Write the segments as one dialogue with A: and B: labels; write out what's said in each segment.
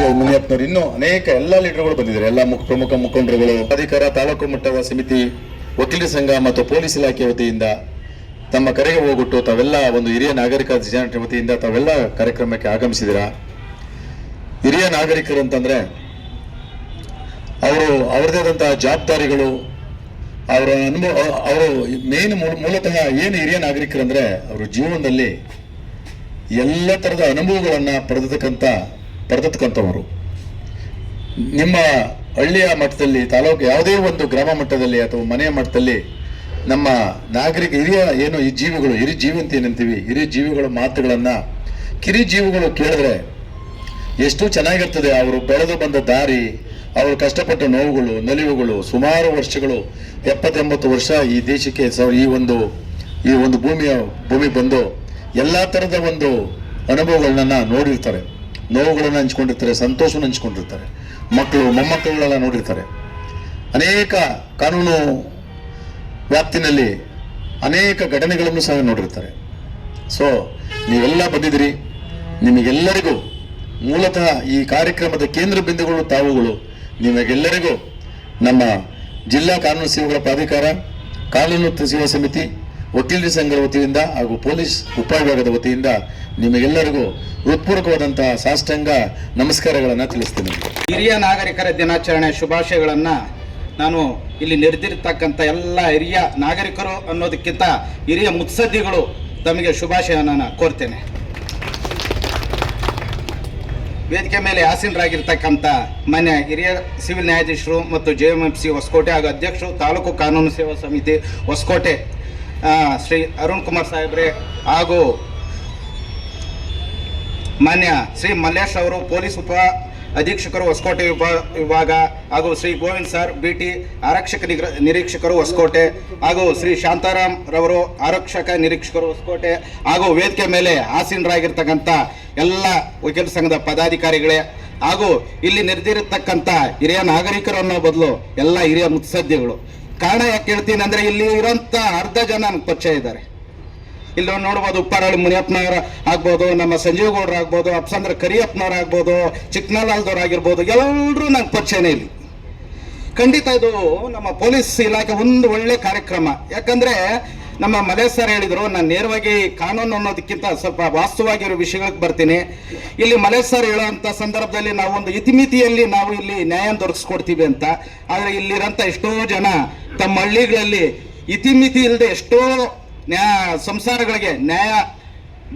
A: J ಮುನಿಯಪ್ಪನವರು ಇನ್ನೂ ಅನೇಕ ಎಲ್ಲ ಲೀಡರ್ಗಳು ಬಂದಿದ್ದಾರೆ. ಎಲ್ಲ ಮುಖ ಪ್ರಮುಖ ಮುಖಂಡರುಗಳು, ಅಧಿಕಾರ ತಾಲೂಕು ಮಟ್ಟದ ಸಮಿತಿ ವಕೀಲರ ಸಂಘ ಮತ್ತು ಪೊಲೀಸ್ ಇಲಾಖೆ ವತಿಯಿಂದ ತಮ್ಮ ಕರೆಗೆ ಹೋಗ್ಬಿಟ್ಟು ತಾವೆಲ್ಲ ಒಂದು ಹಿರಿಯ ನಾಗರಿಕ ಜನರ ವತಿಯಿಂದ ತಾವೆಲ್ಲ ಕಾರ್ಯಕ್ರಮಕ್ಕೆ ಆಗಮಿಸಿದಿರ. ಹಿರಿಯ ನಾಗರಿಕರು ಅಂತಂದ್ರೆ ಅವರು ಅವರದೇ ಆದಂತಹ ಜವಾಬ್ದಾರಿಗಳು, ಅವರ ಅನುಭವ, ಅವರು ಮೇನ್ ಮೂಲತಃ ಏನು ಹಿರಿಯ ನಾಗರಿಕರು ಅಂದ್ರೆ ಅವರು ಜೀವನದಲ್ಲಿ ಎಲ್ಲ ಥರದ ಅನುಭವಗಳನ್ನು ಪಡೆದತಕ್ಕಂಥ ಪಡೆದತಕ್ಕಂಥವರು ನಿಮ್ಮ ಹಳ್ಳಿಯ ಮಟ್ಟದಲ್ಲಿ ತಾಲೂಕು ಯಾವುದೇ ಒಂದು ಗ್ರಾಮ ಮಟ್ಟದಲ್ಲಿ ಅಥವಾ ಮನೆಯ ಮಟ್ಟದಲ್ಲಿ ನಮ್ಮ ನಾಗರಿಕ ಹಿರಿಯ ಏನು ಈ ಜೀವಿಗಳು, ಹಿರಿ ಜೀವಿ ಅಂತ ಏನಂತೀವಿ, ಹಿರಿ ಜೀವಿಗಳ ಮಾತುಗಳನ್ನು ಕಿರಿ ಜೀವಿಗಳು ಕೇಳಿದ್ರೆ ಎಷ್ಟು ಚೆನ್ನಾಗಿರ್ತದೆ. ಅವರು ಬೆಳೆದು ಬಂದ ದಾರಿ, ಅವರು ಕಷ್ಟಪಟ್ಟ ನೋವುಗಳು, ನಲಿವುಗಳು, ಸುಮಾರು ವರ್ಷಗಳು, ಎಪ್ಪತ್ತೆಂಬತ್ತು ವರ್ಷ ಈ ದೇಶಕ್ಕೆ ಈ ಒಂದು ಈ ಒಂದು ಭೂಮಿಯ, ಭೂಮಿ ಬಂದು ಎಲ್ಲ ಥರದ ಒಂದು ಅನುಭವಗಳನ್ನ ನೋಡಿರ್ತಾರೆ. ನೋವುಗಳನ್ನು ಹಂಚ್ಕೊಂಡಿರ್ತಾರೆ, ಸಂತೋಷವನ್ನು ಹಂಚ್ಕೊಂಡಿರ್ತಾರೆ. ಮಕ್ಕಳು, ಮೊಮ್ಮಕ್ಕಳುಗಳೆಲ್ಲ ನೋಡಿರ್ತಾರೆ. ಅನೇಕ ಕಾನೂನು ವ್ಯಾಪ್ತಿನಲ್ಲಿ ಅನೇಕ ಘಟನೆಗಳನ್ನು ಸಹ ನೋಡಿರ್ತಾರೆ. ಸೊ ನೀವೆಲ್ಲ ಬಂದಿದ್ದೀರಿ. ನಿಮಗೆಲ್ಲರಿಗೂ ಮೂಲತಃ ಈ ಕಾರ್ಯಕ್ರಮದ ಕೇಂದ್ರ ಬಿಂದುಗಳು, ತಾವುಗಳು. ನಿಮಗೆಲ್ಲರಿಗೂ ನಮ್ಮ ಜಿಲ್ಲಾ ಕಾನೂನು ಸೇವೆಗಳ ಪ್ರಾಧಿಕಾರ, ಕಾನೂನು ಸೇವಾ ಸಮಿತಿ ವಕೀಲರ ಸಂಘದ ವತಿಯಿಂದ ಹಾಗೂ ಪೊಲೀಸ್ ಉಪವಿಭಾಗದ ವತಿಯಿಂದ ನಿಮಗೆಲ್ಲರಿಗೂ ಹೃತ್ಪೂರ್ವಕವಾದಂತಹ ಸಾಷ್ಟಾಂಗ ನಮಸ್ಕಾರಗಳನ್ನು ತಿಳಿಸ್ತೀನಿ.
B: ಹಿರಿಯ ನಾಗರಿಕರ ದಿನಾಚರಣೆ ಶುಭಾಶಯಗಳನ್ನು ನಾನು ಇಲ್ಲಿ ನೆರೆದಿರ್ತಕ್ಕಂಥ ಎಲ್ಲ ಹಿರಿಯ ನಾಗರಿಕರು ಅನ್ನೋದಕ್ಕಿಂತ ಹಿರಿಯ ಮುತ್ಸದ್ದಿಗಳು ತಮಗೆ ಶುಭಾಶಯನ ಕೋರ್ತೇನೆ. ವೇದಿಕೆ ಮೇಲೆ ಆಸೀನರಾಗಿರ್ತಕ್ಕಂಥ ಮಾನ್ಯ ಹಿರಿಯ ಸಿವಿಲ್ ನ್ಯಾಯಾಧೀಶರು ಮತ್ತು J M F C Hoskote ಹಾಗೂ ಅಧ್ಯಕ್ಷರು ತಾಲೂಕು ಕಾನೂನು ಸೇವಾ ಸಮಿತಿ ಹೊಸಕೋಟೆ ಶ್ರೀ ಅರುಣ್ ಕುಮಾರ್ ಸಾಹೇಬ್ರೆ ಹಾಗೂ ಮಾನ್ಯ ಶ್ರೀ ಮಲ್ಲೇಶ್ ಅವರು, ಪೊಲೀಸ್ ಉಪ ಅಧೀಕ್ಷಕರು, ಹೊಸಕೋಟೆ ವಿಭಾ, ವಿಭಾಗ ಹಾಗೂ Shri Govind sir B T ಆರಕ್ಷಕ ನಿರೀಕ್ಷಕರು, ಹೊಸಕೋಟೆ ಹಾಗೂ ಶ್ರೀ ಶಾಂತಾರಾಮ್ ರವರು, ಆರಕ್ಷಕ ನಿರೀಕ್ಷಕರು, ಹೊಸಕೋಟೆ ಹಾಗೂ ವೇದಿಕೆ ಮೇಲೆ ಆಸೀನರಾಗಿರ್ತಕ್ಕಂಥ ಎಲ್ಲ ವಕೀಲ ಸಂಘದ ಪದಾಧಿಕಾರಿಗಳೇ ಹಾಗೂ ಇಲ್ಲಿ ನೆರೆದಿರತಕ್ಕಂಥ ಹಿರಿಯ ನಾಗರಿಕರು ಅನ್ನೋ ಬದಲು ಎಲ್ಲ ಹಿರಿಯ ಮುತ್ಸದ್ದಿಗಳು. ಕಾರಣ ಯಾಕೆ ಹೇಳ್ತೀನಿ ಅಂದ್ರೆ ಇಲ್ಲಿ ಇರೋಂಥ ಅರ್ಧ ಜನ ನನಗೆ ಪರಿಚಯ ಇದ್ದಾರೆ. ಇಲ್ಲಿ ನೋಡ್ಬೋದು ಉಪ್ಪಾರಳ್ಳಿ ಮುನಿಯಪ್ಪನವ್ರ ಆಗ್ಬೋದು, ನಮ್ಮ ಸಂಜೀವ್ ಗೌಡ್ರ ಆಗ್ಬೋದು, ಅಪ್ಸಂದ್ರ ಕರಿಯಪ್ಪನವ್ರ ಆಗ್ಬೋದು ಚಿಕ್ಕನಲಾಲ್ದವ್ರು ಆಗಿರ್ಬೋದು ಎಲ್ಲರೂ ನಂಗೆ ಪರಿಚಯನೇ ಇಲ್ಲಿ. ಖಂಡಿತ ಇದು ನಮ್ಮ ಪೊಲೀಸ್ ಇಲಾಖೆ ಒಂದು ಒಳ್ಳೆ ಕಾರ್ಯಕ್ರಮ. ಯಾಕಂದ್ರೆ ನಮ್ಮ ಮಲೆ ಸರ್ ಹೇಳಿದ್ರು, ನಾನು ನೇರವಾಗಿ ಕಾನೂನು ಅನ್ನೋದಕ್ಕಿಂತ ಸ್ವಲ್ಪ ವಾಸ್ತವಾಗಿರೋ ವಿಷಯಗಳಿಗೆ ಬರ್ತೀನಿ. ಇಲ್ಲಿ ಮಲೆ ಸರ್ ಹೇಳುವಂತ ಸಂದರ್ಭದಲ್ಲಿ ನಾವು ಒಂದು ಇತಿಮಿತಿಯಲ್ಲಿ ನಾವು ಇಲ್ಲಿ ನ್ಯಾಯ ದೊರಕಿಸ್ಕೊಡ್ತೀವಿ ಅಂತ. ಆದರೆ ಇಲ್ಲಿರೋಂಥ ಎಷ್ಟೋ ಜನ ತಮ್ಮ ಹಳ್ಳಿಗಳಲ್ಲಿ ಇತಿಮಿತಿ ಇಲ್ಲದೆ ಎಷ್ಟೋ ನ್ಯಾಯ ಸಂಸಾರಗಳಿಗೆ ನ್ಯಾಯ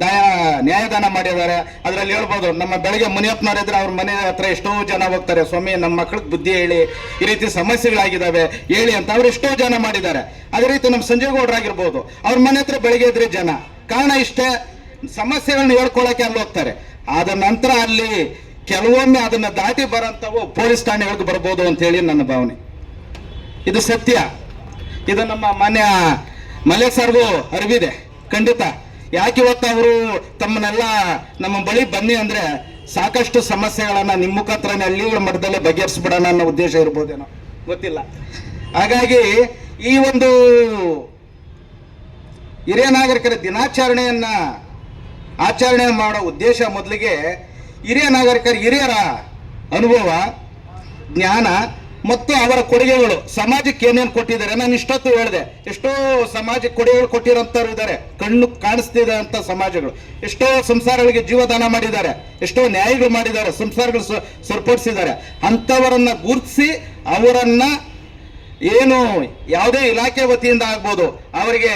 B: ದಾಯ ನ್ಯಾಯದಾನ ಮಾಡಿದ್ದಾರೆ. ಅದರಲ್ಲಿ ಹೇಳ್ಬೋದು, ನಮ್ಮ ಬೆಳಗ್ಗೆ ಮುನಿಯಪ್ಪನವರಿದ್ರೆ ಅವ್ರ ಮನೆ ಹತ್ರ ಎಷ್ಟೋ ಜನ ಹೋಗ್ತಾರೆ. ಸ್ವಾಮಿ ನಮ್ಮ ಮಕ್ಳಿಗೆ ಬುದ್ಧಿ ಹೇಳಿ, ಈ ರೀತಿ ಸಮಸ್ಯೆಗಳಾಗಿದ್ದಾವೆ, ಹೇಳಿ ಅಂತ ಅವ್ರು ಎಷ್ಟೋ ಜನ ಮಾಡಿದ್ದಾರೆ. ಅದೇ ರೀತಿ ನಮ್ಮ ಸಂಜಯ್ ಗೌಡ್ರಾಗಿರ್ಬೋದು ಅವ್ರ ಮನೆ ಹತ್ರ ಬೆಳಗ್ಗೆ ಇದ್ರೆ ಜನ. ಕಾರಣ ಇಷ್ಟೇ ಸಮಸ್ಯೆಗಳನ್ನ ಹೇಳ್ಕೊಳಕ್ಕೆ ಅಲ್ಲಿ ಹೋಗ್ತಾರೆ. ಆದ ನಂತರ ಅಲ್ಲಿ ಕೆಲವೊಮ್ಮೆ ಅದನ್ನ ದಾಟಿ ಬರೋಂಥವು ಪೊಲೀಸ್ ಠಾಣೆಗಳಿಗೆ ಬರ್ಬೋದು ಅಂತ ಹೇಳಿ ನನ್ನ ಭಾವನೆ. ಇದು ಸತ್ಯ. ಇದು ನಮ್ಮ ಮಾನ್ಯ ಮಲೆ ಸರ್ಗೂ ಅರಿವಿದೆ. ಖಂಡಿತ. ಯಾಕೆ ಇವತ್ತು ಅವರು ತಮ್ಮನ್ನೆಲ್ಲ ನಮ್ಮ ಬಳಿ ಬನ್ನಿ ಅಂದ್ರೆ ಸಾಕಷ್ಟು ಸಮಸ್ಯೆಗಳನ್ನ ನಿಮ್ಮ ಮುಖಾಂತರನೇ ಹಳ್ಳಿಗಳ ಮಟ್ಟದಲ್ಲೇ ಬಗೆಹರಿಸ್ಬಿಡೋಣ ಅನ್ನೋ ಉದ್ದೇಶ ಇರ್ಬೋದೇನೋ. ಗೊತ್ತಿಲ್ಲ. ಹಾಗಾಗಿ ಈ ಒಂದು ಹಿರಿಯ ನಾಗರಿಕರ ದಿನಾಚರಣೆಯನ್ನ ಆಚರಣೆ ಮಾಡೋ ಉದ್ದೇಶ ಮೊದಲಿಗೆ ಹಿರಿಯ ನಾಗರಿಕರ ಹಿರಿಯರ ಅನುಭವ, ಜ್ಞಾನ ಮತ್ತು ಅವರ ಕೊಡುಗೆಗಳು ಸಮಾಜಕ್ಕೆ ಏನೇನು ಕೊಟ್ಟಿದ್ದಾರೆ ನಾನು ಇಷ್ಟೊತ್ತು ಹೇಳಿದೆ. ಎಷ್ಟೋ ಸಮಾಜಕ್ಕೆ ಕೊಡುಗೆಗಳು ಕೊಟ್ಟಿರೋಂಥವ್ರು ಇದ್ದಾರೆ. ಕಣ್ಣು ಕಾಣಿಸ್ತಿದೆ ಅಂತ ಸಮಾಜಗಳು. ಎಷ್ಟೋ ಸಂಸಾರಗಳಿಗೆ ಜೀವದಾನ ಮಾಡಿದ್ದಾರೆ. ಎಷ್ಟೋ ನ್ಯಾಯಗಳು ಮಾಡಿದ್ದಾರೆ. ಸಂಸಾರಗಳು ಸರಿಪಡಿಸಿದ್ದಾರೆ. ಅಂಥವರನ್ನ ಗುರುತಿಸಿ ಅವರನ್ನ ಏನು ಯಾವುದೇ ಇಲಾಖೆ ವತಿಯಿಂದ ಆಗ್ಬೋದು, ಅವರಿಗೆ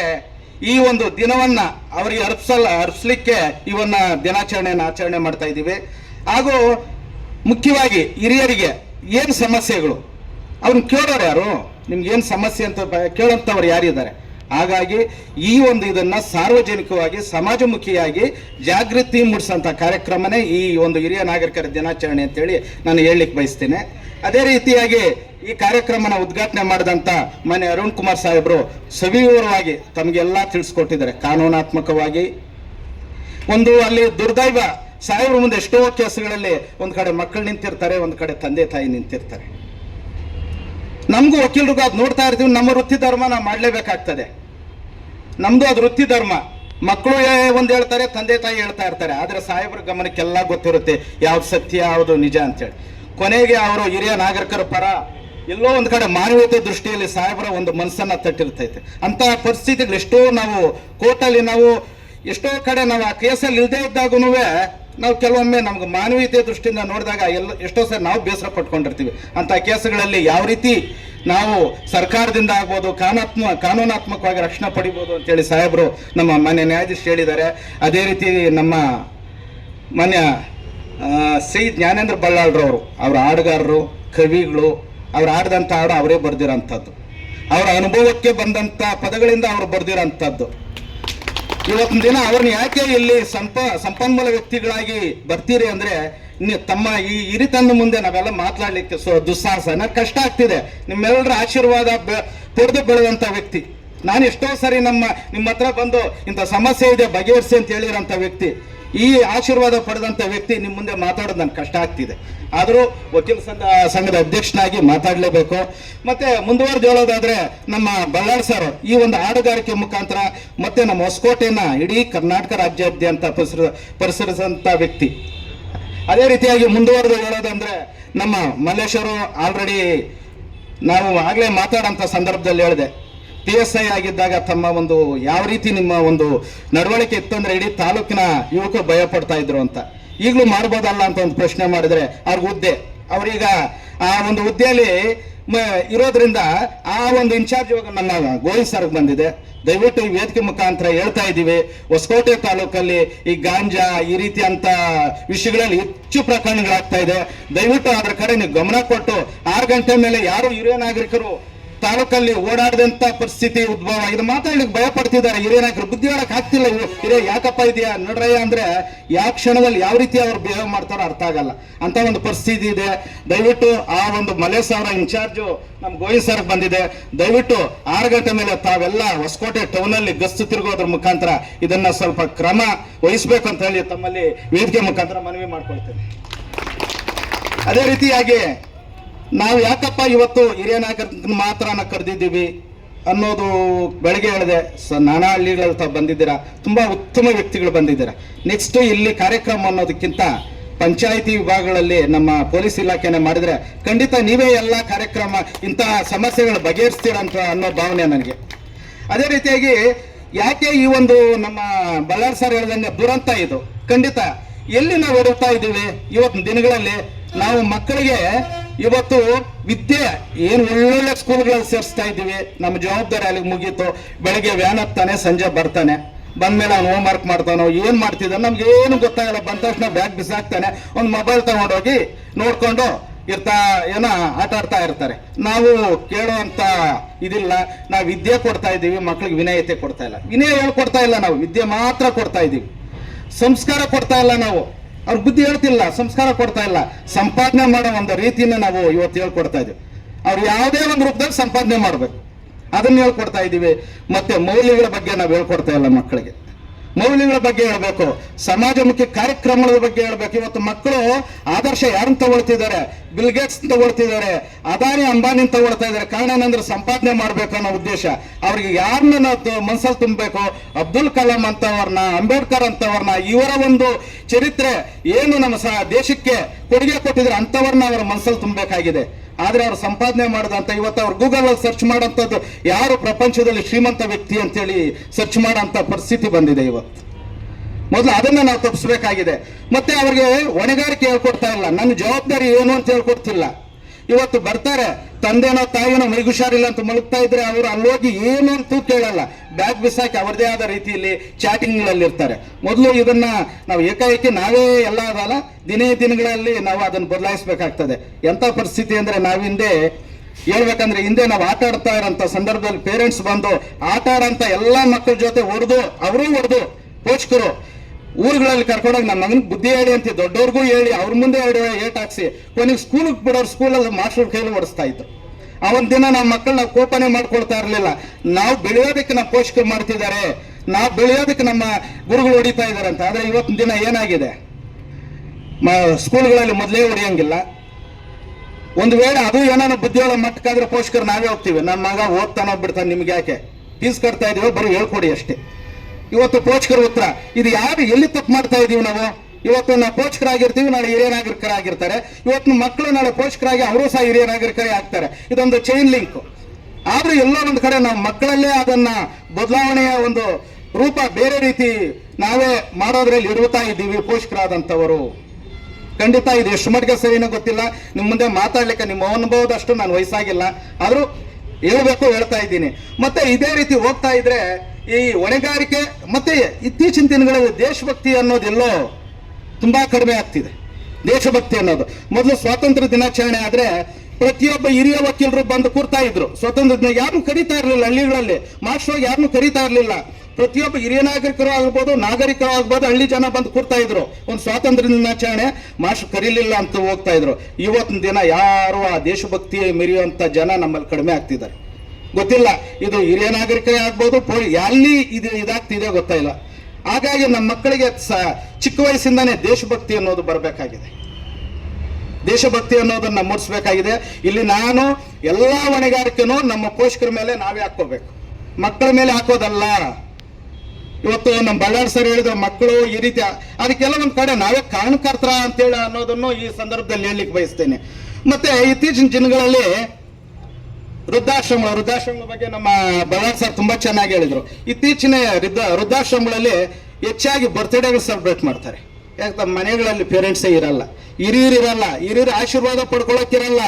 B: ಈ ಒಂದು ದಿನವನ್ನ ಅವರಿಗೆ ಅರ್ಪಿಸಲ್ಲ ಅರ್ಪಿಸ್ಲಿಕ್ಕೆ ಇವನ್ನ ದಿನಾಚರಣೆಯನ್ನು ಆಚರಣೆ ಮಾಡ್ತಾ ಇದ್ದೀವಿ. ಹಾಗೂ ಮುಖ್ಯವಾಗಿ ಹಿರಿಯರಿಗೆ ಏನು ಸಮಸ್ಯೆಗಳು? ಅವ್ರನ್ನ ಕೇಳೋರು ಯಾರು? ನಿಮ್ಗೇನು ಸಮಸ್ಯೆ ಅಂತ ಕೇಳೋಂಥವ್ರು ಯಾರಿದ್ದಾರೆ? ಹಾಗಾಗಿ ಈ ಒಂದು ಇದನ್ನ ಸಾರ್ವಜನಿಕವಾಗಿ, ಸಮಾಜಮುಖಿಯಾಗಿ ಜಾಗೃತಿ ಮೂಡಿಸೋಂಥ ಕಾರ್ಯಕ್ರಮನೇ ಈ ಒಂದು ಹಿರಿಯ ನಾಗರಿಕರ ದಿನಾಚರಣೆ ಅಂತೇಳಿ ನಾನು ಹೇಳಲಿಕ್ಕೆ ಬಯಸ್ತೇನೆ. ಅದೇ ರೀತಿಯಾಗಿ ಈ ಕಾರ್ಯಕ್ರಮನ ಉದ್ಘಾಟನೆ ಮಾಡಿದಂಥ ಮನೆ ಅರುಣ್ ಕುಮಾರ್ ಸಾಹೇಬರು ಸವಿವರವಾಗಿ ತಮಗೆಲ್ಲ ತಿಳಿಸ್ಕೊಟ್ಟಿದ್ದಾರೆ. ಕಾನೂನಾತ್ಮಕವಾಗಿ. ಒಂದು ಅಲ್ಲಿ ದುರ್ದೈವ ಸಾಹೇಬ್ರ ಮುಂದೆ ಎಷ್ಟೋ ಕೇಸುಗಳಲ್ಲಿ ಒಂದು ಕಡೆ ಮಕ್ಕಳು ನಿಂತಿರ್ತಾರೆ, ಒಂದು ಕಡೆ ತಂದೆ ತಾಯಿ ನಿಂತಿರ್ತಾರೆ. ನಮಗೂ ವಕೀಲರಿಗೂ ಅದು ನೋಡ್ತಾ ಇರ್ತೀವಿ, ನಮ್ಮ ವೃತ್ತಿ ಧರ್ಮ ನಾವು ಮಾಡಲೇಬೇಕಾಗ್ತದೆ. ನಮ್ಮದು ಅದು ವೃತ್ತಿ ಧರ್ಮ. ಮಕ್ಕಳು ಒಂದು ಹೇಳ್ತಾರೆ, ತಂದೆ, ತಾಯಿ ಹೇಳ್ತಾ ಇರ್ತಾರೆ. ಆದರೆ ಸಾಹೇಬ್ರ ಗಮನಕ್ಕೆಲ್ಲ ಗೊತ್ತಿರುತ್ತೆ ಯಾವ್ದು ಸತ್ಯ, ಯಾವುದು ನಿಜ ಅಂತೇಳಿ. ಕೊನೆಗೆ ಅವರು ಹಿರಿಯ ನಾಗರಿಕರ ಪರ ಎಲ್ಲೋ ಒಂದು ಕಡೆ ಮಾನವೀಯತೆ ದೃಷ್ಟಿಯಲ್ಲಿ ಸಾಹೇಬರ ಒಂದು ಮನಸ್ಸನ್ನು ತಟ್ಟಿರ್ತೈತೆ. ಅಂತ ಪರಿಸ್ಥಿತಿಗಳು ಎಷ್ಟೋ ನಾವು ಕೋರ್ಟಲ್ಲಿ ನಾವು ಎಷ್ಟೋ ಕಡೆ ನಾವು ಆ ಕೇಸಲ್ಲಿ ಇಲ್ಲದೆ ಇದ್ದಾಗೂ ನಾವು ಕೆಲವೊಮ್ಮೆ ನಮ್ಗೆ ಮಾನವೀಯತೆ ದೃಷ್ಟಿಯಿಂದ ನೋಡಿದಾಗ ಎಲ್ಲ ಎಷ್ಟೋ ಸರಿ ನಾವು ಬೇಸರ ಪಟ್ಕೊಂಡಿರ್ತೀವಿ. ಅಂತ ಕೇಸುಗಳಲ್ಲಿ ಯಾವ ರೀತಿ ನಾವು ಸರ್ಕಾರದಿಂದ ಆಗ್ಬೋದು ಕಾನಾತ್ಮ ಕಾನೂನಾತ್ಮಕವಾಗಿ ರಕ್ಷಣೆ ಪಡಿಬೋದು ಅಂತೇಳಿ ಸಾಹೇಬರು ನಮ್ಮ ಮಾನ್ಯ ನ್ಯಾಯಾಧೀಶ ಹೇಳಿದ್ದಾರೆ. ಅದೇ ರೀತಿ ನಮ್ಮ ಮಾನ್ಯ ಸಿ ಜ್ಞಾನೇಂದ್ರ ಜ್ಞಾನೇಂದ್ರ ಬಳ್ಳಾಳ್ರವರು ಅವರ ಹಾಡುಗಾರರು, ಕವಿಗಳು, ಅವ್ರು ಆಡಿದಂಥ ಹಾಡು ಅವರೇ ಬರೆದಿರೋಂಥದ್ದು. ಅವರ ಅನುಭವಕ್ಕೆ ಬಂದಂಥ ಪದಗಳಿಂದ ಅವರು ಬರೆದಿರೋಂಥದ್ದು. ಇವತ್ತಿನ ದಿನ ಅವ್ರನ್ನ ಯಾಕೆ ಇಲ್ಲಿ ಸಂಪ, ಸಂಪನ್ಮೂಲ ವ್ಯಕ್ತಿಗಳಾಗಿ ಬರ್ತೀರಿ ಅಂದ್ರೆ ತಮ್ಮ ಈ ಹಿರಿತನ ಮುಂದೆ ನಾವೆಲ್ಲ ಮಾತಾಡ್ಲಿಕ್ಕೆ ಸೊ, ದುಸ್ಸಾಹಸ ನನಗೆ ಕಷ್ಟ ಆಗ್ತಿದೆ. ನಿಮ್ಮೆಲ್ಲರ ಆಶೀರ್ವಾದ ಪಡೆದು ಬೆಳೆದಂತ ವ್ಯಕ್ತಿ. ನಾನು ಎಷ್ಟೋ ಸರಿ ನಮ್ಮ ನಿಮ್ಮ ಹತ್ರ ಬಂದು ಇಂಥ ಸಮಸ್ಯೆ ಇದೆ, ಬಗೆಹರಿಸಿ ಅಂತ ಹೇಳಿರೋಂಥ ವ್ಯಕ್ತಿ. ಈ ಆಶೀರ್ವಾದ ಪಡೆದಂತ ವ್ಯಕ್ತಿ ನಿಮ್ಮ ಮುಂದೆ ಮಾತಾಡೋದು ನನ್ಗೆ ಕಷ್ಟ ಆಗ್ತಿದೆ. ಆದರೂ ವಕೀಲ ಸಂಘ, ಸಂಘದ ಅಧ್ಯಕ್ಷನಾಗಿ ಮಾತಾಡಲೇಬೇಕು. ಮತ್ತೆ ಮುಂದುವರೆದು ಹೇಳೋದಾದ್ರೆ ನಮ್ಮ ಬಳ್ಳಾರಿ ಸರ್ ಈ ಒಂದು ಹಾಡುಗಾರಿಕೆ ಮುಖಾಂತರ ಮತ್ತೆ ನಮ್ಮ ಹೊಸಕೋಟೆಯನ್ನ ಇಡೀ ಕರ್ನಾಟಕ ರಾಜ್ಯಾದ್ಯಂತ ಪರಿಸರ ಪರಿಸರಿಸಂಥ ವ್ಯಕ್ತಿ. ಅದೇ ರೀತಿಯಾಗಿ ಮುಂದುವರೆದು ಹೇಳೋದಂದ್ರೆ ನಮ್ಮ ಮಲ್ಲೇಶ್ವರು ಆಲ್ರೆಡಿ ನಾವು ಆಗಲೇ ಮಾತಾಡೋಂಥ ಸಂದರ್ಭದಲ್ಲಿ ಹೇಳಿದೆ. ಪಿ ಎಸ್ ಐ ಆಗಿದ್ದಾಗ ತಮ್ಮ ಒಂದು ಯಾವ ರೀತಿ ನಿಮ್ಮ ಒಂದು ನಡವಳಿಕೆ ಇತ್ತಂದ್ರೆ ಇಡೀ ತಾಲೂಕಿನ ಯುವಕ ಭಯ ಪಡ್ತಾ ಇದ್ರು ಅಂತ. ಈಗಲೂ ಮಾಡ್ಬೋದಲ್ಲ ಅಂತ ಒಂದು ಪ್ರಶ್ನೆ ಮಾಡಿದ್ರೆ ಅವ್ರಿಗೆ ಹುದ್ದೆ. ಅವ್ರೀಗ ಆ ಒಂದು ಹುದ್ದೆಯಲ್ಲಿ ಇರೋದ್ರಿಂದ ಆ ಒಂದು ಇನ್ಚಾರ್ಜ್ ಇವಾಗ ನನ್ನ ಗೋವಿಂದ್ ಸರ್ಗೆ ಬಂದಿದೆ. ದಯವಿಟ್ಟು ಈ ವೇದಿಕೆ ಮುಖಾಂತರ ಹೇಳ್ತಾ ಇದ್ದೀವಿ. ಹೊಸಕೋಟೆ ತಾಲೂಕಲ್ಲಿ ಈ ಗಾಂಜಾ ಈ ರೀತಿ ಅಂತ ವಿಷಯಗಳಲ್ಲಿ ಹೆಚ್ಚು ಪ್ರಕರಣಗಳಾಗ್ತಾ ಇದೆ. ದಯವಿಟ್ಟು ಅದರ ಕಡೆ ನೀವು ಗಮನ ಕೊಟ್ಟು ಆರು ಗಂಟೆ ಮೇಲೆ ಯಾರು ಹಿರಿಯ ನಾಗರಿಕರು ತಾಲೂಕಲ್ಲಿ ಓಡಾಡದಂತ ಪರಿಸ್ಥಿತಿ ಉದ್ಭವ. ಇದು ಮಾತಾಡ್ಲಿಕ್ಕೆ ಭಯ ಪಡ್ತಿದ್ದಾರೆ ಹಿರಿಯ ನಾಯಕರು, ಬುದ್ಧಿ ಹೇಳಕ್ ಆಗ್ತಿಲ್ಲ ಹಿರಿಯ ಯಾಕಪ್ಪ ಇದೆಯಾ? ನಡ್ರಯ್ಯ ಅಂದ್ರೆ ಯಾವ ಕ್ಷಣದಲ್ಲಿ ಯಾವ ರೀತಿ ಅವ್ರು ಬಿಹೇವ್ ಮಾಡ್ತಾರೋ ಅರ್ಥ ಆಗಲ್ಲ. ಅಂತ ಒಂದು ಪರಿಸ್ಥಿತಿ ಇದೆ. ದಯವಿಟ್ಟು ಆ ಒಂದು ಮಲೆ ಸಾವಿರ ಇನ್ಚಾರ್ಜು ನಮ್ ಗೋವಿಂದ್ ಸರ್ ಬಂದಿದೆ. ದಯವಿಟ್ಟು ಆರು ಗಂಟೆ ಮೇಲೆ ತಾವೆಲ್ಲ ಹೊಸಕೋಟೆ ಟೌನ್ ಅಲ್ಲಿ ಗಸ್ತು ತಿರುಗೋದ್ರ ಮುಖಾಂತರ ಇದನ್ನ ಸ್ವಲ್ಪ ಕ್ರಮ ವಹಿಸ್ಬೇಕು ಅಂತ ಹೇಳಿ ತಮ್ಮಲ್ಲಿ ವೇದಿಕೆ ಮುಖಾಂತರ ಮನವಿ ಮಾಡ್ಕೊಳ್ತೇನೆ. ಅದೇ ರೀತಿಯಾಗಿ ನಾವು ಯಾಕಪ್ಪ ಇವತ್ತು ಹಿರಿಯ ನಾಯಕರ ಮಾತ್ರ ಕರೆದಿದ್ದೀವಿ ಅನ್ನೋದು ಬೆಳಗ್ಗೆ ಹೇಳಿದೆ. ಸ ನಾನಾ ಹಳ್ಳಿಗಳ ಬಂದಿದ್ದೀರಾ? ತುಂಬಾ ಉತ್ತಮ ವ್ಯಕ್ತಿಗಳು ಬಂದಿದ್ದೀರಾ? ನೆಕ್ಸ್ಟ್ ಇಲ್ಲಿ ಕಾರ್ಯಕ್ರಮ ಅನ್ನೋದಕ್ಕಿಂತ ಪಂಚಾಯಿತಿ ವಿಭಾಗಗಳಲ್ಲಿ ನಮ್ಮ ಪೊಲೀಸ್ ಇಲಾಖೆನೆ ಮಾಡಿದ್ರೆ ಖಂಡಿತ ನೀವೇ ಎಲ್ಲ ಕಾರ್ಯಕ್ರಮ ಇಂತಹ ಸಮಸ್ಯೆಗಳು ಬಗೆಹರಿಸ್ತೀರಂತ ಅನ್ನೋ ಭಾವನೆ ನನಗೆ. ಅದೇ ರೀತಿಯಾಗಿ ಯಾಕೆ ಈ ಒಂದು ನಮ್ಮ ಬಳ್ಳಾರಿ ಸರ್ ಹೇಳ್ದಂಗೆ ದುರಂತ ಇದು? ಖಂಡಿತ ಎಲ್ಲಿ ನಾವು ಓಡುತ್ತಾ ಇದ್ದೀವಿ? ಇವತ್ತಿನ ದಿನಗಳಲ್ಲಿ ನಾವು ಮಕ್ಕಳಿಗೆ ಇವತ್ತು ವಿದ್ಯೆ ಏನು ಒಳ್ಳೊಳ್ಳೆ ಸ್ಕೂಲ್ಗಳಲ್ಲಿ ಸೇರಿಸ್ತಾ ಇದ್ದೀವಿ. ನಮ್ಮ ಜವಾಬ್ದಾರಿ ಅಲ್ಲಿಗೆ ಮುಗೀತು. ಬೆಳಗ್ಗೆ ವ್ಯಾನ್ ಹತ್ತಾನೆ, ಸಂಜೆ ಬರ್ತಾನೆ. ಬಂದ್ಮೇಲೆ ಅವ್ನು ಹೋಮ್ ವರ್ಕ್ ಮಾಡ್ತಾನೋ, ಏನ್ ಮಾಡ್ತಿದ್ದಾನೆ ನಮ್ಗೆ ಏನು ಗೊತ್ತಾಗಲ್ಲ. ಬಂದ ತಕ್ಷಣ ಬ್ಯಾಗ್ ಬಿಸಾಕ್ತಾನೆ. ಒಂದು ಮೊಬೈಲ್ ತಗೊಂಡೋಗಿ ನೋಡ್ಕೊಂಡು ಇರ್ತಾ, ಏನೋ ಆಟ ಆಡ್ತಾ ಇರ್ತಾರೆ. ನಾವು ಕೇಳುವಂತ ಇದಿಲ್ಲ. ನಾವು ವಿದ್ಯೆ ಕೊಡ್ತಾ ಇದ್ದೀವಿ. ಮಕ್ಳಿಗೆ ವಿನಯತೆ ಕೊಡ್ತಾ ಇಲ್ಲ. ವಿನಯ ಹೇಳ್ಕೊಡ್ತಾ ಇಲ್ಲ ನಾವು. ವಿದ್ಯೆ ಮಾತ್ರ ಕೊಡ್ತಾ ಇದ್ದೀವಿ. ಸಂಸ್ಕಾರ ಕೊಡ್ತಾ ಇಲ್ಲ ನಾವು. ಅವ್ರ ಬುದ್ಧಿ ಹೇಳ್ತಿಲ್ಲ, ಸಂಸ್ಕಾರ ಕೊಡ್ತಾ ಇಲ್ಲ. ಸಂಪಾದನೆ ಮಾಡೋ ಒಂದು ರೀತಿಯನ್ನ ನಾವು ಇವತ್ತು ಹೇಳ್ಕೊಡ್ತಾ ಇದ್ದೀವಿ. ಅವ್ರು ಯಾವುದೇ ಒಂದು ರೂಪದಲ್ಲಿ ಸಂಪಾದನೆ ಮಾಡಬೇಕು. ಅದನ್ನ ಹೇಳ್ಕೊಡ್ತಾ ಇದ್ದೀವಿ. ಮತ್ತೆ ಮೌಲ್ಯಗಳ ಬಗ್ಗೆ ನಾವು ಹೇಳ್ಕೊಡ್ತಾ ಇಲ್ಲ ಮಕ್ಕಳಿಗೆ. ಮೌಲ್ಯಗಳ ಬಗ್ಗೆ ಹೇಳ್ಬೇಕು. ಸಮಾಜಮುಖಿ ಕಾರ್ಯಕ್ರಮಗಳ ಬಗ್ಗೆ ಹೇಳ್ಬೇಕು. ಇವತ್ತು ಮಕ್ಕಳು ಆದರ್ಶ ಯಾರನ್ನ ತಗೊಳ್ತಿದ್ದಾರೆ? ಬಿಲ್ಗೇಟ್ಸ್ ತಗೊಳ್ತಿದ್ದಾರೆ. ಅದಾನಿ ಅಂಬಾನಿ ತಗೊಳ್ತಾ ಇದ್ದಾರೆ ಕಾರಣ ಏನಂದ್ರೆ ಸಂಪಾದನೆ ಮಾಡ್ಬೇಕು ಅನ್ನೋ ಉದ್ದೇಶ. ಅವ್ರಿಗೆ ಯಾರನ್ನ ನಾವು ಮನ್ಸಲ್ಲಿ ತುಂಬಬೇಕು? ಅಬ್ದುಲ್ ಕಲಾಂ ಅಂತವ್ರನ್ನ, ಅಂಬೇಡ್ಕರ್ ಅಂತವ್ರನ್ನ, ಇವರ ಒಂದು ಚರಿತ್ರೆ ಏನು ನಮ್ಮ ದೇಶಕ್ಕೆ ಕೊಡುಗೆ ಕೊಟ್ಟಿದ್ರೆ ಅಂತವ್ರನ್ನ ಅವರ ಮನಸ್ಸಲ್ಲಿ ತುಂಬಬೇಕಾಗಿದೆ. ಆದ್ರೆ ಅವ್ರು ಸಂಪಾದನೆ ಮಾಡದಂತ ಇವತ್ತು ಅವ್ರು ಗೂಗಲ್ ಅಲ್ಲಿ ಸರ್ಚ್ ಮಾಡೋಂಥದ್ದು ಯಾರು ಪ್ರಪಂಚದಲ್ಲಿ ಶ್ರೀಮಂತ ವ್ಯಕ್ತಿ ಅಂತೇಳಿ ಸರ್ಚ್ ಮಾಡೋಂಥ ಪರಿಸ್ಥಿತಿ ಬಂದಿದೆ ಇವತ್ತು. ಮೊದಲು ಅದನ್ನ ನಾವು ತಪ್ಪಿಸ್ಬೇಕಾಗಿದೆ. ಮತ್ತೆ ಅವ್ರಿಗೆ ಹೊಣೆಗಾರಿಕೆ ಹೇಳ್ಕೊಡ್ತಾ ಇಲ್ಲ. ನನ್ನ ಜವಾಬ್ದಾರಿ ಏನು ಅಂತ ಹೇಳ್ಕೊಡ್ತಿಲ್ಲ. ಇವತ್ತು ಬರ್ತಾರೆ. ತಂದೆನೋ ತಾಯಿನೋ ಮೈಗುಷಾರಿಲ್ಲ ಅಂತ ಮಲಗ್ತಾ ಇದ್ರೆ ಅವರು ಅಲ್ಲೋಗಿ ಏನು ಅಂತೂ ಕೇಳಲ್ಲ. ಬ್ಯಾಗ್ ಬಿಸಾಕಿ ಅವ್ರದೇ ಆದ ರೀತಿಯಲ್ಲಿ ಚಾಟಿಂಗ್ಗಳಲ್ಲಿ ಇರ್ತಾರೆ ಮೊದಲು ಇದನ್ನ ನಾವು ಏಕಾಏಕಿ ನಾವೇ ಎಲ್ಲ ಅದಲ್ಲ, ದಿನೇ ದಿನಗಳಲ್ಲಿ ನಾವು ಅದನ್ನು ಬದಲಾಯಿಸಬೇಕಾಗ್ತದೆ. ಎಂಥ ಪರಿಸ್ಥಿತಿ ಅಂದ್ರೆ ನಾವು ಹಿಂದೆ ಹೇಳ್ಬೇಕಂದ್ರೆ ಹಿಂದೆ ನಾವು ಆಟ ಆಡ್ತಾ ಇರೋಂಥ ಸಂದರ್ಭದಲ್ಲಿ ಪೇರೆಂಟ್ಸ್ ಬಂದು ಆಟ ಆಡೋಂಥ ಎಲ್ಲಾ ಮಕ್ಕಳ ಜೊತೆ ಹೊಡೆದು, ಅವರೂ ಹೊಡೆದು ಪೋಷಕರು ಊರುಗಳಲ್ಲಿ ಕರ್ಕೊಂಡೋಗಿ ನಮ್ಮ ಮಗನ ಬುದ್ಧಿ ಹೇಳಿ ಅಂತ, ದೊಡ್ಡವ್ರಿಗೂ ಹೇಳಿ, ಅವ್ರ ಮುಂದೆ ಹೇಳಿ ಏಟ್ ಹಾಕ್ಸಿ, ಕೊನೆಗೆ ಸ್ಕೂಲಿಗೆ ಬಿಡೋರು ಸ್ಕೂಲಲ್ಲಿ ಮಾಸ್ಟರ್ ಕೈಲಿ ಓಡಿಸ್ತಾ ಇದ್ರು. ಅವನ್ ದಿನ ನಮ್ಮ ಮಕ್ಕಳನ್ನ ಕೋಪನೆ ಮಾಡ್ಕೊಳ್ತಾ ಇರಲಿಲ್ಲ. ನಾವು ಬೆಳೆಯೋದಕ್ಕೆ ನಮ್ಮ ಪೋಷಕರು ಮಾಡ್ತಿದ್ದಾರೆ. ನಾವು ಬೆಳೆಯೋದಕ್ಕೆ ನಮ್ಮ ಗುರುಗಳು ಹೊಡಿತಾ ಇದ್ದಾರೆ ಅಂತ. ಆದರೆ ಇವತ್ತಿನ ದಿನ ಏನಾಗಿದೆ? ಸ್ಕೂಲ್ಗಳಲ್ಲಿ ಮೊದಲೇ ಹೊಡೆಯಂಗಿಲ್ಲ. ಒಂದು ವೇಳೆ ಅದು ಏನಾನ ಬುದ್ಧಿಯೊಳ ಮಟ್ಟಕ್ಕಾದ್ರೆ ಪೋಷಕರು ನಾವೇ ಹೋಗ್ತೀವಿ. ನನ್ನ ಮಗ ಓದ್ತಾನೋ ಬಿಡ್ತಾನೆ ನಿಮ್ಗೆ ಯಾಕೆ? ಫೀಸ್ ಕಟ್ತಾ ಇದೀವೋ ಬರೀ ಹೇಳ್ಕೊಡಿ ಅಷ್ಟೇ. ಇವತ್ತು ಪೋಷಕರ ಉತ್ತರ. ಇದು ಯಾರು ಎಲ್ಲಿ ತಪ್ಪು ಮಾಡ್ತಾ ಇದೀವಿ ನಾವು? ಇವತ್ತು ನಾವು ಪೋಷಕರಾಗಿರ್ತೀವಿ, ನಾಳೆ ಹಿರಿಯ ನಾಗರಿಕರಾಗಿರ್ತಾರೆ. ಇವತ್ತು ಮಕ್ಕಳು ನಾಳೆ ಪೋಷಕರಾಗಿ ಅವರು ಸಹ ಹಿರಿಯ ನಾಗರಿಕರೇ ಆಗ್ತಾರೆ. ಇದೊಂದು ಚೈನ್ ಲಿಂಕ್ ಆದ್ರೂ ಎಲ್ಲೋ ಒಂದು ಕಡೆ ನಾವು ಮಕ್ಕಳಲ್ಲೇ ಅದನ್ನ ಬದಲಾವಣೆಯ ಒಂದು ರೂಪ ಬೇರೆ ರೀತಿ ನಾವೇ ಮಾಡೋದ್ರಲ್ಲಿ ಇಡುತ್ತಾ ಇದ್ದೀವಿ ಪೋಷಕರಾದಂಥವರು. ಖಂಡಿತ ಇದು ಎಷ್ಟು ಮಟ್ಟಿಗೆ ಸರಿನೋ ಗೊತ್ತಿಲ್ಲ. ನಿಮ್ಮ ಮುಂದೆ ಮಾತಾಡ್ಲಿಕ್ಕೆ ನಿಮ್ಮ ಅನುಭವದಷ್ಟು ನಾನು ವಯಸ್ಸಾಗಿಲ್ಲ. ಆದರೂ ಹೇಳ್ಬೇಕು, ಹೇಳ್ತಾ ಇದ್ದೀನಿ. ಮತ್ತೆ ಇದೇ ರೀತಿ ಹೋಗ್ತಾ ಇದ್ರೆ ಈ ಹೊಣೆಗಾರಿಕೆ ಮತ್ತೆ ಇತ್ತೀಚಿನ ದಿನಗಳಲ್ಲಿ ದೇಶಭಕ್ತಿ ಅನ್ನೋದೆಲ್ಲೋ ತುಂಬಾ ಕಡಿಮೆ ಆಗ್ತಿದೆ. ದೇಶಭಕ್ತಿ ಅನ್ನೋದು. ಮೊದಲು ಸ್ವಾತಂತ್ರ್ಯ ದಿನಾಚರಣೆ ಆದ್ರೆ ಪ್ರತಿಯೊಬ್ಬ ಹಿರಿಯ ವಕೀಲರು ಬಂದು ಕೂರ್ತಾ ಇದ್ರು. ಸ್ವಾತಂತ್ರ್ಯ ದಿನ ಯಾರನ್ನು ಕರೀತಾ ಇರಲಿಲ್ಲ ಹಳ್ಳಿಗಳಲ್ಲಿ. ಮಾಸ್ಟರ್ ಯಾರನ್ನು ಕರೀತಾ ಇರಲಿಲ್ಲ. ಪ್ರತಿಯೊಬ್ಬ ಹಿರಿಯ ನಾಗರಿಕರು ಆಗ್ಬೋದು ನಾಗರಿಕರು ಆಗ್ಬೋದು, ಹಳ್ಳಿ ಜನ ಬಂದು ಕೂರ್ತಾ ಇದ್ರು. ಒಂದು ಸ್ವಾತಂತ್ರ್ಯ ದಿನಾಚರಣೆ ಮಾಸ್ಟರ್ ಕರೀಲಿಲ್ಲ ಅಂತ ಹೋಗ್ತಾ ಇದ್ರು. ಇವತ್ತಿನ ದಿನ ಯಾರು ಆ ದೇಶಭಕ್ತಿ ಮೆರೆಯುವಂತ ಜನ ನಮ್ಮಲ್ಲಿ ಕಡಿಮೆ ಆಗ್ತಿದ್ದಾರೆ. ಗೊತ್ತಿಲ್ಲ. ಇದು ಹಿರಿಯ ನಾಗರಿಕರೇ ಆಗ್ಬೋದು ಪೋ ಎಲ್ಲಿ ಇದು ಇದಾಗ್ತಿದೆ ಗೊತ್ತಾಯಿಲ್ಲ ಹಾಗಾಗಿ ನಮ್ಮ ಮಕ್ಕಳಿಗೆ ಸ, ಚಿಕ್ಕ ವಯಸ್ಸಿಂದನೇ ದೇಶಭಕ್ತಿ ಅನ್ನೋದು ಬರಬೇಕಾಗಿದೆ. ದೇಶಭಕ್ತಿ ಅನ್ನೋದನ್ನು ಮೂಡಿಸ್ಬೇಕಾಗಿದೆ. ಇಲ್ಲಿ ನಾನು ಎಲ್ಲ ಹೊಣೆಗಾರಿಕೆನೂ ನಮ್ಮ ಪೋಷಕರ ಮೇಲೆ ನಾವೇ ಹಾಕೋಬೇಕು ಮಕ್ಕಳ ಮೇಲೆ ಹಾಕೋದಲ್ಲ. ಇವತ್ತು ನಮ್ಮ ಬಳ್ಳಾರಿ ಸರ್ ಹೇಳಿದ್ರು, ಮಕ್ಕಳು ಈ ರೀತಿ ಅದಕ್ಕೆಲ್ಲ ನಮ್ಮ ಕಡೆ ನಾವೇ ಕಾರಣಕರ್ತರ ಅಂತೇಳಿ ಅನ್ನೋದನ್ನು ಈ ಸಂದರ್ಭದಲ್ಲಿ ಹೇಳಲಿಕ್ಕೆ ಬಯಸ್ತೇನೆ. ಮತ್ತೆ ಇತ್ತೀಚಿನ ದಿನಗಳಲ್ಲಿ ವೃದ್ಧಾಶ್ರಮ ವೃದ್ಧಾಶ್ರಮದ ಬಗ್ಗೆ ನಮ್ಮ ಬಳ್ಳಾರಿ ಸರ್ ತುಂಬಾ ಚೆನ್ನಾಗಿ ಹೇಳಿದ್ರು. ಇತ್ತೀಚಿನ ವೃದ್ಧ, ವೃದ್ಧಾಶ್ರಮಗಳಲ್ಲಿ ಹೆಚ್ಚಾಗಿ ಬರ್ತ್ಡೇಗಳು ಸೆಲೆಬ್ರೇಟ್ ಮಾಡ್ತಾರೆ. ಯಾಕೆ ತಮ್ಮ ಮನೆಗಳಲ್ಲಿ ಪೇರೆಂಟ್ಸೇ ಇರಲ್ಲ. ಹಿರಿಯರು ಇರಲ್ಲ. ಹಿರಿಯರು ಆಶೀರ್ವಾದ ಪಡ್ಕೊಳಕ್ಕಿರಲ್ಲ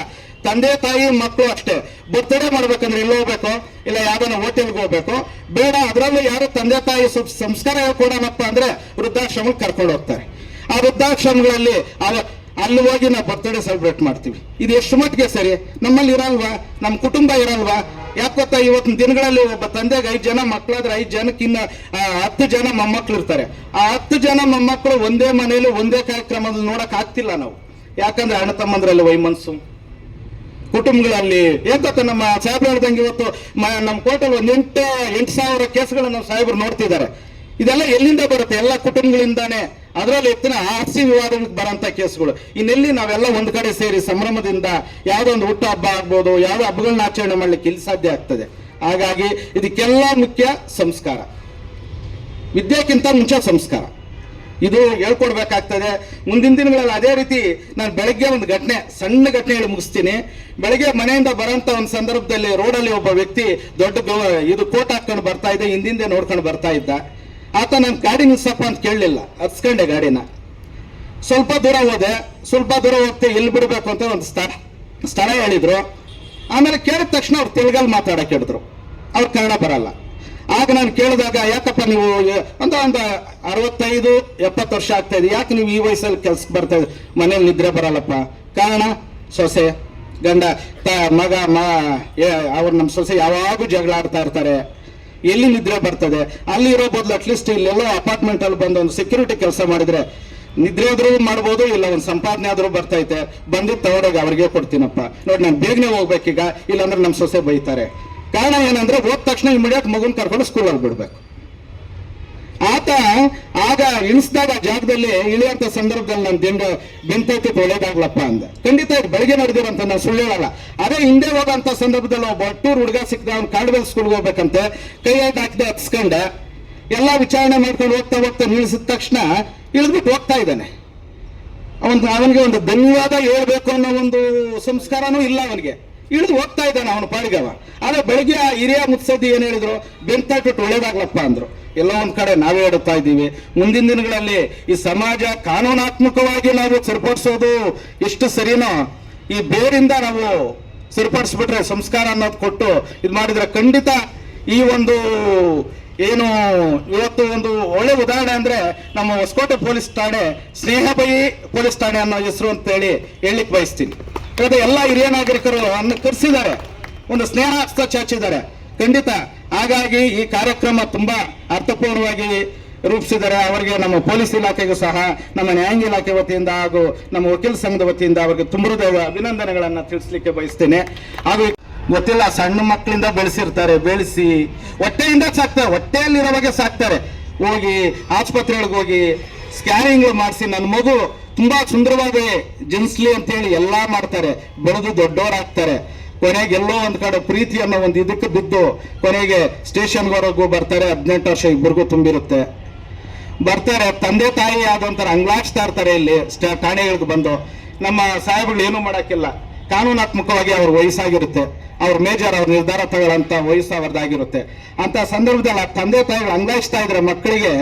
B: ತಂದೆ, ತಾಯಿ, ಮಕ್ಕಳು ಅಷ್ಟೇ. ಬರ್ತ್ಡೇ ಮಾಡ್ಬೇಕಂದ್ರೆ ಇಲ್ಲಿ ಹೋಗ್ಬೇಕು? ಇಲ್ಲ ಯಾವ್ದಾನ ಹೋಟೆಲ್ಗೆ ಹೋಗ್ಬೇಕು? ಬೇಡ, ಅದರಲ್ಲೂ ಯಾರು ತಂದೆ, ತಾಯಿ ಸಂಸ್ಕಾರ ಕೊಡೋಣಪ್ಪ ಅಂದ್ರೆ ವೃದ್ಧಾಶ್ರಮಕ್ಕೆ ಕರ್ಕೊಂಡು ಹೋಗ್ತಾರೆ. ಆ ವೃದ್ಧಾಶ್ರಮಗಳಲ್ಲಿ ಅಲ್ಲಿ ನಾವು ಬರ್ತ್ಡೇ ಸೆಲೆಬ್ರೇಟ್ ಮಾಡ್ತೀವಿ. ಇದು ಎಷ್ಟು ಮಟ್ಟಿಗೆ ಸರಿ? ನಮ್ಮಲ್ಲಿ ಇರಲ್ವಾ? ನಮ್ಮ ಕುಟುಂಬ ಇರಲ್ವಾ? ಯಾಕೆ ಗೊತ್ತಾ? ಇವತ್ತಿನ ದಿನಗಳಲ್ಲಿ ಒಬ್ಬ ತಂದೆಗೆ ಐದು ಜನ ಮಕ್ಕಳಾದ್ರೆ ಐದು ಜನಕ್ಕಿನ್ನ ಹತ್ತು ಜನ ಮೊಮ್ಮಕ್ಳು ಇರ್ತಾರೆ. ಆ ಹತ್ತು ಜನ ಮೊಮ್ಮಕ್ಕಳು ಒಂದೇ ಮನೆಯಲ್ಲಿ ಒಂದೇ ಕಾರ್ಯಕ್ರಮದಲ್ಲಿ ನೋಡಕ್ ಆಗ್ತಿಲ್ಲ ನಾವು. ಯಾಕಂದ್ರೆ ಅಣ್ಣ ತಮ್ಮಂದ್ರಲ್ಲಿ ವೈಮನ್ಸು ಕುಟುಂಬಗಳಲ್ಲಿ, ಏನ್ ನಮ್ಮ ಸಾಹೇಬ್ರು ಹೇಳ್ದಂಗೆ ಇವತ್ತು ನಮ್ಮ ಕೋರ್ಟಲ್ಲಿ ಒಂದ್ ಎಂಟು ಎಂಟು ಸಾವಿರ ಕೇಸ್ಗಳನ್ನ ಸಾಹೇಬರು ನೋಡ್ತಿದ್ದಾರೆ. ಇದೆಲ್ಲ ಎಲ್ಲಿಂದ ಬರುತ್ತೆ? ಎಲ್ಲ ಕುಟುಂಬಗಳಿಂದಾನೇ. ಅದರಲ್ಲಿ ಎತ್ತಿನ ಆರ್ಸಿ ವಿವಾದಕ್ಕೆ ಬರೋಂಥ ಕೇಸ್ಗಳು. ಇನ್ನೆಲ್ಲಿ ನಾವೆಲ್ಲ ಒಂದು ಕಡೆ ಸೇರಿ ಸಂಭ್ರಮದಿಂದ ಯಾವುದೋ ಒಂದು ಹುಟ್ಟು ಹಬ್ಬ ಆಗ್ಬೋದು, ಯಾವುದೋ ಹಬ್ಬಗಳನ್ನ ಆಚರಣೆ ಮಾಡ್ಲಿಕ್ಕೆ ಇಲ್ಲಿ ಸಾಧ್ಯ ಆಗ್ತದೆ. ಹಾಗಾಗಿ ಇದಕ್ಕೆಲ್ಲ ಮುಖ್ಯ ಸಂಸ್ಕಾರ. ವಿದ್ಯೆಕ್ಕಿಂತ ಮುಂಚೆ ಸಂಸ್ಕಾರ. ಇದು ಹೇಳ್ಕೊಡ್ಬೇಕಾಗ್ತದೆ. ಮುಂದಿನ ದಿನಗಳಲ್ಲಿ ಅದೇ ರೀತಿ ನಾನು ಬೆಳಗ್ಗೆ ಒಂದು ಘಟನೆ, ಸಣ್ಣ ಘಟನೆ ಹೇಳಿ ಮುಗಿಸ್ತೀನಿ. ಬೆಳಗ್ಗೆ ಮನೆಯಿಂದ ಬರೋಂಥ ಒಂದು ಸಂದರ್ಭದಲ್ಲಿ ರೋಡಲ್ಲಿ ಒಬ್ಬ ವ್ಯಕ್ತಿ ದೊಡ್ಡ ಇದು ಕೋಟ್ ಹಾಕೊಂಡು ಬರ್ತಾ ಇದ್ದ, ಹಿಂದಿಂದೆ ನೋಡ್ಕೊಂಡು ಬರ್ತಾ ಇದ್ದ. ಆತ ನನ್ನ ಗಾಡಿ ನಿಲ್ಸಪ್ಪ ಅಂತ ಕೇಳಲಿಲ್ಲ. ಹತ್ಸ್ಕೊಂಡೆ ಗಾಡಿನ. ಸ್ವಲ್ಪ ದೂರ ಹೋದೆ. ಸ್ವಲ್ಪ ದೂರ ಹೋಗ್ತೆ, ಎಲ್ಲಿ ಬಿಡಬೇಕು ಅಂತ ಒಂದು ಸ್ಥಳ ಸ್ಥಳ ಹೇಳಿದ್ರು. ಆಮೇಲೆ ಕೇಳಿದ ತಕ್ಷಣ ಅವ್ರು ತೆಲುಗಲ್ಲಿ ಮಾತಾಡಕ್ಕೆ ಹೇಳಿದ್ರು. ಅವ್ರು ಕನ್ನಡ ಬರಲ್ಲ. ಆಗ ನಾನು ಕೇಳಿದಾಗ, ಯಾಕಪ್ಪ ನೀವು ಅಂತ ಒಂದು ಅರವತ್ತೈದು, ಎಪ್ಪತ್ತು ವರ್ಷ ಆಗ್ತಾ ಇದೆ. ಯಾಕೆ ನೀವು ಈ ವಯಸ್ಸಲ್ಲಿ ಕೆಲ್ಸಕ್ಕೆ ಬರ್ತಾ? ಮನೇಲಿ ನಿದ್ರೆ ಬರಲ್ಲಪ್ಪ. ಕಾರಣ, ಸೊಸೆ, ಗಂಡ, ತ, ಮಗ, ಮ ಅವ್ರು ನಮ್ಮ ಸೊಸೆ ಯಾವಾಗೂ ಜಗಳ ಆಡ್ತಾ ಇರ್ತಾರೆ. ಎಲ್ಲಿ ನಿದ್ರೆ ಬರ್ತದೆ? ಅಲ್ಲಿ ಇರೋ ಬದಲು ಅಟ್ಲೀಸ್ಟ್ ಇಲ್ಲೆಲ್ಲ ಅಪಾರ್ಟ್ಮೆಂಟ್ ಅಲ್ಲಿ ಬಂದು ಒಂದು ಸೆಕ್ಯೂರಿಟಿ ಕೆಲಸ ಮಾಡಿದ್ರೆ ನಿದ್ರೆ ಆದ್ರೂ ಮಾಡ್ಬೋದು, ಇಲ್ಲ ಒಂದು ಸಂಪಾದನೆ ಆದ್ರೂ ಬರ್ತೈತೆ. ಬಂದಿದ್ದು ತಗೊಂಡೋಗಿ ಅವ್ರಿಗೆ ಕೊಡ್ತೀನಪ್ಪ. ನೋಡಿ ನಾನು ಬೇಗನೆ ಹೋಗ್ಬೇಕೀಗ, ಇಲ್ಲಾಂದ್ರೆ ನಮ್ಮ ಸೊಸೆ ಬೈತಾರೆ. ಕಾರಣ ಏನಂದ್ರೆ ಹೋದ ತಕ್ಷಣ ಇಮಿಡಿಯೇಟ್ ಮಗುನ್ ಕರ್ಕೊಂಡು ಸ್ಕೂಲಲ್ಲಿ ಬಿಡ್ಬೇಕು. ಆತ ಆಗ ಇಳಿಸಿದಾಗ ಜಾಗದಲ್ಲಿ ಇಳಿಯುವಂತ ಸಂದರ್ಭದಲ್ಲಿ ನಾನು ದಿಂಡು ಬೆಂತೈತಿ ಒಳ್ಳೇದಾಗ್ಲಪ್ಪ ಅಂದ. ಖಂಡಿತ ಇದು ಬೆಳಗ್ಗೆ ನಡೆದಿರಂತ ನಾನು ಸುಳ್ಳು ಹೇಳಲ್ಲ. ಅದೇ ಹಿಂದೆ ಹೋಗೋಂಥ ಸಂದರ್ಭದಲ್ಲಿ ಒಬ್ಬ ಟೂರ್ ಹುಡುಗ ಸಿಕ್ಕಿದ ಅವ್ನು ಕಾಡ್ಬೇಲ್ ಸ್ಕೂಲ್ಗೆ ಹೋಗ್ಬೇಕಂತೆ, ಕೈ ಆಯ್ತು ಹಾಕಿದೆ, ಹತ್ಸ್ಕೊಂಡ. ಎಲ್ಲಾ ವಿಚಾರಣೆ ಮಾಡ್ಕೊಂಡು ಹೋಗ್ತಾ ಹೋಗ್ತಾ ನಿಲ್ಲಿಸಿದ ತಕ್ಷಣ ಇಳಿದ್ಬಿಟ್ಟು ಹೋಗ್ತಾ ಇದ್ದಾನೆ. ಅವನ್ ಅವನಿಗೆ ಒಂದು ಧನ್ಯವಾದ ಹೇಳ್ಬೇಕು ಅನ್ನೋ ಒಂದು ಸಂಸ್ಕಾರನೂ ಇಲ್ಲ ಅವನಿಗೆ. ಇಳಿದು ಹೋಗ್ತಾ ಇದ್ದಾನೆ ಅವನು ಪಾಡಿಗವ ಆದ್ರೆ ಬೆಳಿಗ್ಗೆ ಆ ಹಿರಿಯ ಮುತ್ಸದ್ದಿ ಏನ್ ಹೇಳಿದ್ರು? ಬೆಂತಾಟ್ಬಿಟ್ಟು ಒಳ್ಳೇದಾಗ್ಲಪ್ಪ ಅಂದ್ರು. ಎಲ್ಲ ಒಂದು ಕಡೆ ನಾವೇ ಹೇಳುತ್ತಾ ಇದ್ದೀವಿ. ಮುಂದಿನ ದಿನಗಳಲ್ಲಿ ಈ ಸಮಾಜ ಕಾನೂನಾತ್ಮಕವಾಗಿ ನಾವು ಸರಿಪಡಿಸೋದು ಎಷ್ಟು ಸರಿನೋ ಈ ಬೇರಿಂದ ನಾವು ಸರಿಪಡಿಸ್ಬಿಟ್ರೆ ಸಂಸ್ಕಾರ ಅನ್ನೋದು ಕೊಟ್ಟು ಇದು ಮಾಡಿದ್ರೆ ಖಂಡಿತ ಈ ಒಂದು ಏನು ಇವತ್ತು ಒಂದು ಒಳ್ಳೆ ಉದಾಹರಣೆ ಅಂದ್ರೆ ನಮ್ಮ ಹೊಸಕೋಟೆ ಪೊಲೀಸ್ ಠಾಣೆ, ಸ್ನೇಹಬಯಿ ಪೊಲೀಸ್ ಠಾಣೆ ಅನ್ನೋ ಹೆಸರು ಅಂತ ಹೇಳಿ ಹೇಳಲಿಕ್ಕೆ ಬಯಸ್ತೀನಿ. ಯಾಕಂದ್ರೆ ಎಲ್ಲ ಹಿರಿಯ ನಾಗರಿಕರು ಅನ್ನ ಕರೆಸಿದ್ದಾರೆ. ಒಂದು ಸ್ನೇಹ ಹಸ್ತ ಚಾಚಿದ್ದಾರೆ. ಖಂಡಿತ ಹಾಗಾಗಿ ಈ ಕಾರ್ಯಕ್ರಮ ತುಂಬಾ ಅರ್ಥಪೂರ್ಣವಾಗಿ ರೂಪಿಸಿದರೆ ಅವರಿಗೆ ನಮ್ಮ ಪೊಲೀಸ್ ಇಲಾಖೆಗೂ ಸಹ, ನಮ್ಮ ನ್ಯಾಯಾಂಗ ಇಲಾಖೆ ವತಿಯಿಂದ ಹಾಗೂ ನಮ್ಮ ವಕೀಲ ಸಂಘದ ವತಿಯಿಂದ ಅವರಿಗೆ ತುಂಬ ಅಭಿನಂದನೆಗಳನ್ನ ತಿಳಿಸ್ಲಿಕ್ಕೆ ಬಯಸ್ತೇನೆ. ಹಾಗೂ ಗೊತ್ತಿಲ್ಲ, ಸಣ್ಣ ಮಕ್ಕಳಿಂದ ಬೆಳೆಸಿರ್ತಾರೆ, ಬೆಳೆಸಿ ಹೊಟ್ಟೆಯಿಂದ ಸಾಕ್ತಾರೆ ಹೊಟ್ಟೆಯಲ್ಲಿರೋವಾಗೆ ಸಾಕ್ತಾರೆ. ಹೋಗಿ ಆಸ್ಪತ್ರೆಗಳಿಗೆ ಹೋಗಿ ಸ್ಕ್ಯಾನಿಂಗ್ ಮಾಡಿಸಿ, ನನ್ನ ಮಗು ತುಂಬಾ ಸುಂದರವಾಗಿ ಜನಿಸ್ಲಿ ಅಂತ ಹೇಳಿ ಎಲ್ಲಾ ಮಾಡ್ತಾರೆ. ಬೆಳೆದು ದೊಡ್ಡವರಾಗ್ತಾರೆ. ಕೊನೆಗೆ ಎಲ್ಲೋ ಒಂದು ಕಡೆ ಪ್ರೀತಿ ಅನ್ನೋ ಒಂದು ಇದಕ್ಕೆ ಬಿದ್ದು ಕೊನೆಗೆ ಸ್ಟೇಷನ್ವರೆಗೂ ಬರ್ತಾರೆ, ಹದಿನೆಂಟು ವರ್ಷ ಇಬ್ಬರಿಗೂ ತುಂಬಿರುತ್ತೆ. ಬರ್ತಾರೆ, ತಂದೆ ತಾಯಿ ಆದಂತರ ಅಂಗ್ಲಾಡ್ಸ್ತಾ ಇರ್ತಾರೆ ಇಲ್ಲಿ ಠಾಣೆಗಳಿಗೆ ಬಂದು. ನಮ್ಮ ಸಾಹೇಬ್ಗಳು ಏನು ಮಾಡಕ್ಕಿಲ್ಲ. ಕಾನೂನಾತ್ಮಕವಾಗಿ ಅವ್ರ ವಯಸ್ಸಾಗಿರುತ್ತೆ. ಅವ್ರ ಮೇಜರ್, ಅವ್ರ ನಿರ್ಧಾರ ತಗೊಳ್ಳೋಂಥ ವಯಸ್ಸು ಅವ್ರದ್ದಾಗಿರುತ್ತೆ. ಅಂತ ಸಂದರ್ಭದಲ್ಲಿ ಆ ತಂದೆ ತಾಯಿಗಳು ಅಂಗ್ಲಾಯಿಸ್ತಾ ಇದ್ರೆ ಮಕ್ಕಳಿಗೆ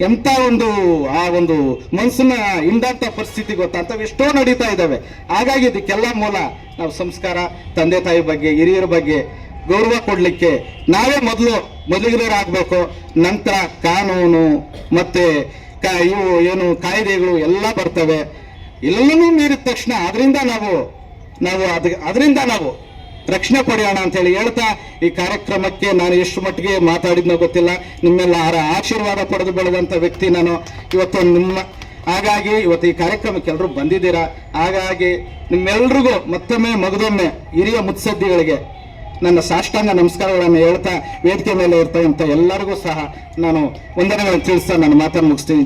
B: ಎಂತ ಒಂದು, ಆ ಒಂದು ಮನಸ್ಸನ್ನ ಹಿಂಡಂತ ಪರಿಸ್ಥಿತಿ ಗೊತ್ತಾ? ಅಂತವ್ ಎಷ್ಟೋ ನಡೀತಾ ಇದ್ದಾವೆ. ಹಾಗಾಗಿ ಇದಕ್ಕೆಲ್ಲ ಮೂಲ ನಾವು ಸಂಸ್ಕಾರ, ತಂದೆ ತಾಯಿ ಬಗ್ಗೆ, ಹಿರಿಯರ ಬಗ್ಗೆ ಗೌರವ ಕೊಡಲಿಕ್ಕೆ ನಾವೇ ಮೊದಲು ಮೊದಲಿಗರಾಗಬೇಕು ನಂತರ ಕಾನೂನು ಮತ್ತೆ ಕ- ಇವು ಏನು ಕಾಯ್ದೆಗಳು ಎಲ್ಲ ಬರ್ತವೆ. ಎಲ್ಲನೂ ಮೀರಿದ ತಕ್ಷಣ ಅದರಿಂದ ನಾವು ನಾವು ಅದ ಅದರಿಂದ ನಾವು ರಕ್ಷಣೆ ಪಡೆಯೋಣ ಅಂತ ಹೇಳಿ ಹೇಳ್ತಾ ಈ ಕಾರ್ಯಕ್ರಮಕ್ಕೆ ನಾನು ಎಷ್ಟು ಮಟ್ಟಿಗೆ ಮಾತಾಡಿದ್ನೋ ಗೊತ್ತಿಲ್ಲ. ನಿಮ್ಮೆಲ್ಲ ಆರ ಆಶೀರ್ವಾದ ಪಡೆದು ಬೆಳೆದಂತ ವ್ಯಕ್ತಿ ನಾನು. ಇವತ್ತು ನಿಮ್ಮ ಹಾಗಾಗಿ ಇವತ್ತು ಈ ಕಾರ್ಯಕ್ರಮಕ್ಕೆ ಎಲ್ಲರೂ ಬಂದಿದ್ದೀರಾ? ಹಾಗಾಗಿ ನಿಮ್ಮೆಲ್ರಿಗೂ ಮತ್ತೊಮ್ಮೆ ಮಗದೊಮ್ಮೆ ಹಿರಿಯ ಮುತ್ಸದ್ದಿಗಳಿಗೆ ನನ್ನ ಸಾಷ್ಟಾಂಗ ನಮಸ್ಕಾರಗಳನ್ನು ಹೇಳ್ತಾ ವೇದಿಕೆ ಮೇಲೆ ಇರ್ತಕ್ಕಂಥ ಎಲ್ಲರಿಗೂ ಸಹ ನಾನು ವಂದನೆಗಳನ್ನು ತಿಳಿಸ್ತಾ ನನ್ನ ಮಾತನ್ನು ಮುಗಿಸ್ತೀನಿ.